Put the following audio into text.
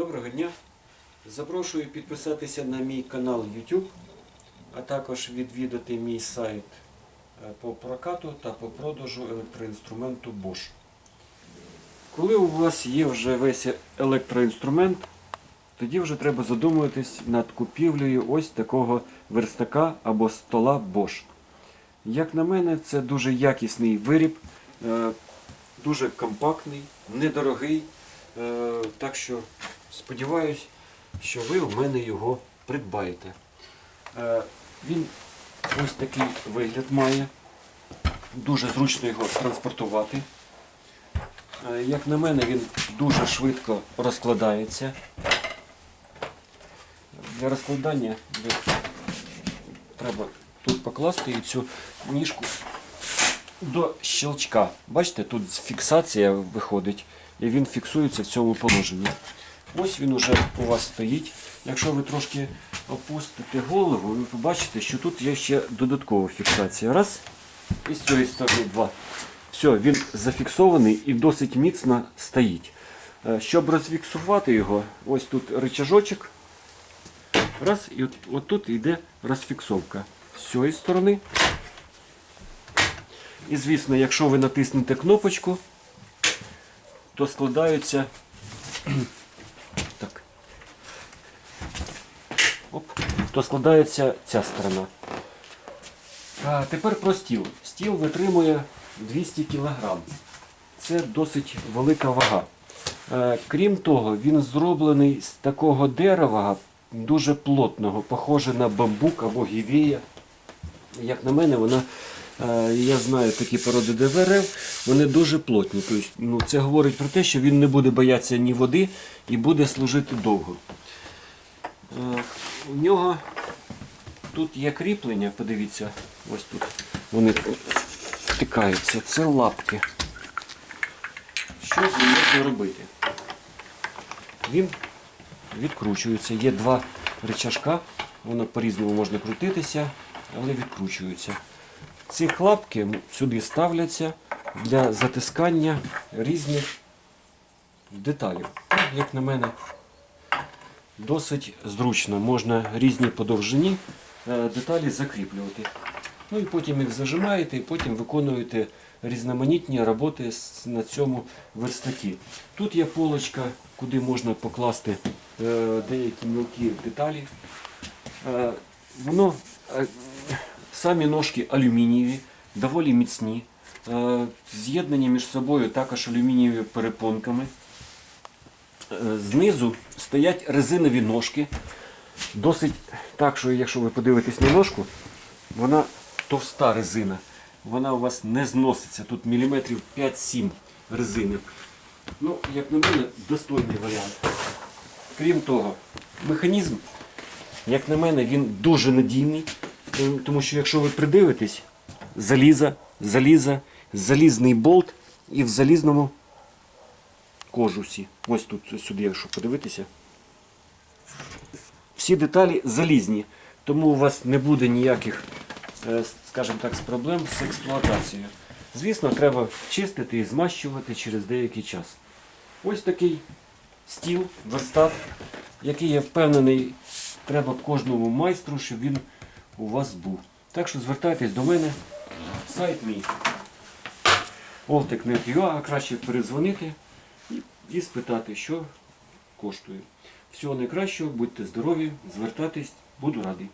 Доброго дня! Запрошую підписатися на мій канал YouTube, а також відвідати мій сайт е, по прокату та по продажу електроінструменту Bosch. Коли у вас є вже весь електроінструмент, тоді вже треба задумуватись над купівлею ось такого верстака або стола Bosch. Як на мене, це дуже якісний виріб, е, дуже компактний, недорогий. Е, Так що сподіваюсь, що ви у мене його придбаєте. Е, Він ось такий вигляд має. Дуже зручно його транспортувати. Е, Як на мене, він дуже швидко розкладається. Для розкладання треба тут покласти і цю ніжку до щелчка. Бачите, тут фіксація виходить, і він фіксується в цьому положенні. Ось він уже у вас стоїть. Якщо ви трошки опустите голову, ви побачите, що тут є ще додаткова фіксація. Раз. І з цієї сторони два. Все, він зафіксований і досить міцно стоїть. Е, Щоб розфіксувати його, ось тут рычажочок. Раз, і от, от тут йде розфіксовка. З цієї сторони. І звісно, якщо ви натиснете кнопочку, то складаються. Так. Оп, то складається ця сторона. А тепер про стіл. Стіл витримує 200 кг. Це досить велика вага. Е, Крім того, він зроблений з такого дерева, дуже плотного, похоже на бамбук або гівея. Як на мене, вона, е, я знаю такі породи ДВРФ, вони дуже плотні. Тобто, ну, це говорить про те, що він не буде боятися ні води і буде служити довго. У нього тут є кріплення, подивіться, ось тут вони втикаються. Це лапки. Що з ним можна робити? Він відкручується. Є два рычажка, воно по-різному можна крутитися, але відкручуються. Ці хлапки сюди ставляться для затискання різних деталей. Як на мене, досить зручно. Можна різні по довжині е, деталі закріплювати. Ну і потім їх зажимаєте, і потім виконуєте різноманітні роботи на цьому верстаті. Тут є полочка, куди можна покласти е, деякі мілкі деталі. Е, Воно самі ножки алюмінієві, доволі міцні, з'єднані між собою також алюмінієві перепонками. Знизу стоять резинові ножки. Досить так, що якщо ви подивитесь на ножку, вона товста резина. Вона у вас не зноситься. Тут міліметрів 5-7 резини. Ну, як на мене, достойний варіант. Крім того, механізм, як на мене, він дуже надійний. Тому- Тому що якщо ви придивитесь, заліза, заліза, залізний болт і в залізному кожусі. Ось тут сюди, якщо подивитися. Всі деталі залізні, тому у вас не буде ніяких, е, скажімо так, проблем з експлуатацією. Звісно, треба чистити і змащувати через деякий час. Ось такий стіл, верстат, який я впевнений, треба кожному майстру, щоб він у вас був. Так що звертайтесь до мене, сайт мій Oltec.net.ua, а краще передзвонити і, і спитати, що коштує. Всього найкращого, будьте здорові, звертайтесь, буду радий.